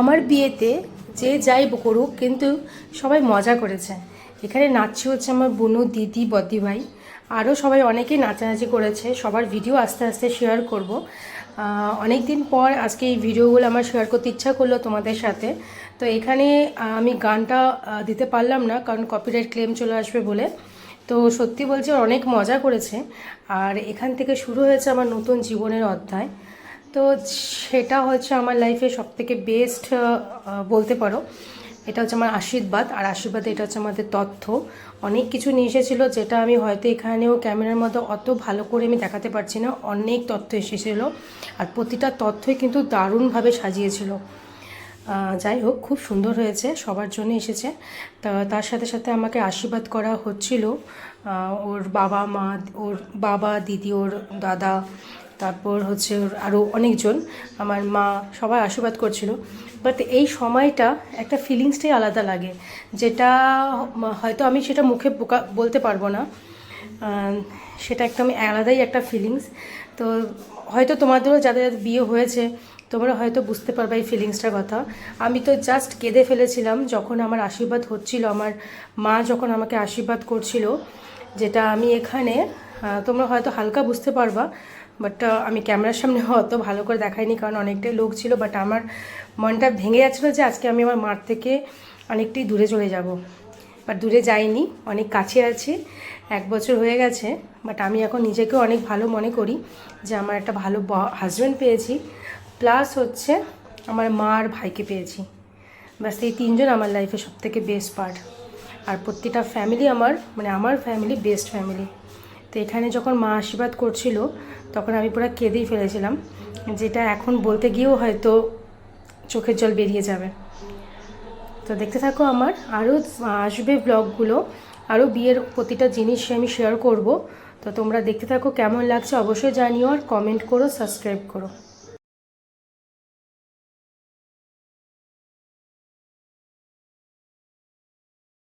আমার বিয়েতে যে যাই করুক, কিন্তু সবাই মজা করেছে। এখানে নাচছে হচ্ছে আমার বোনু, দিদি, বদ্দি ভাই। আরও সবাই অনেকেই নাচানাচি করেছে। সবার ভিডিও আস্তে আস্তে শেয়ার করব। অনেক দিন পর আজকে এই ভিডিওগুলো আমার শেয়ার করতে ইচ্ছা করল তোমাদের সাথে। তো এখানে আমি গানটা দিতে পারলাম না, কারণ কপিরাইট ক্লেম চলে আসবে বলে। তো সত্যি বলছি অনেক মজা করেছে। আর এখান থেকে শুরু হয়েছে আমার নতুন জীবনের অধ্যায়। তো সেটা হচ্ছে আমার লাইফে সব থেকে বেস্ট বলতে পারো। এটা হচ্ছে আমার আশীর্বাদ, আর আশীর্বাদ এটা হচ্ছে আমাদের তথ্য। অনেক কিছু নিয়ে এসেছিল যেটা আমি হয়তো এখানেও ক্যামেরার মধ্যে অত ভালো করে আমি দেখাতে পারছি না। অনেক তথ্য এসেছিল, আর প্রতিটা তথ্যই কিন্তু দারুণভাবে সাজিয়েছিল। যাই হোক, খুব সুন্দর হয়েছে, সবার জন্য এসেছে। তা, তার সাথে সাথে আমাকে আশীর্বাদ করা হচ্ছিল ওর বাবা মা ওর বাবা, দিদি, ওর দাদা তারপর হচ্ছে আরও অনেকজন, আমার মা সবাই আশীর্বাদ করছিল। বাট এই সময়টা একটা ফিলিংসটাই আলাদা লাগে, যেটা হয়তো আমি সেটা মুখে বলতে পারব না। সেটা একটা আমি আলাদাই একটা ফিলিংস তো হয়তো তোমাদেরও যাদের যাদের বিয়ে হয়েছে, তোমরা হয়তো বুঝতে পারবে এই ফিলিংসটার কথা। আমি তো জাস্ট কেঁদে ফেলেছিলাম যখন আমার আশীর্বাদ হচ্ছিল, আমার মা যখন আমাকে আশীর্বাদ করছিল, যেটা আমি এখানে তোমরা হয়তো হালকা বুঝতে পারবা বাট আমি ক্যামেরার সামনে অত ভালো করে দেখাইনি, কারণ অনেকটাই লোক ছিল বাট আমার মনটা ভেঙে যাচ্ছিল যে আজকে আমি আমার মার থেকে অনেকটাই দূরে চলে যাব। বাট দূরে যাইনি, অনেক কাছে আছি, এক বছর হয়ে গেছে বাট আমি এখন নিজেকে অনেক ভালো মনে করি যে আমার একটা ভালো হাজব্যান্ড পেয়েছি প্লাস হচ্ছে আমার মা আর ভাইকে পেয়েছি। ব্যাস, এই তিনজন আমার লাইফে সব থেকে বেস্ট পার্ট আর প্রত্যেকটা ফ্যামিলি আমার মানে আমার ফ্যামিলি বেস্ট ফ্যামিলি তো এখানে যখন মা আশীর্বাদ করছিল, তখন আমি পুরো কেঁদেই ফেলেছিলাম, যেটা এখন বলতে গিয়েও হয়তো চোখের জল বেরিয়ে যাবে। তো দেখতে থাকো আমার, আরও আসবে ব্লগগুলো, আরও বিয়ের প্রতিটা জিনিস আমি শেয়ার করব। তো তোমরা দেখতে থাকো কেমন লাগছে, অবশ্যই জানিও আর কমেন্ট করো সাবস্ক্রাইব করো।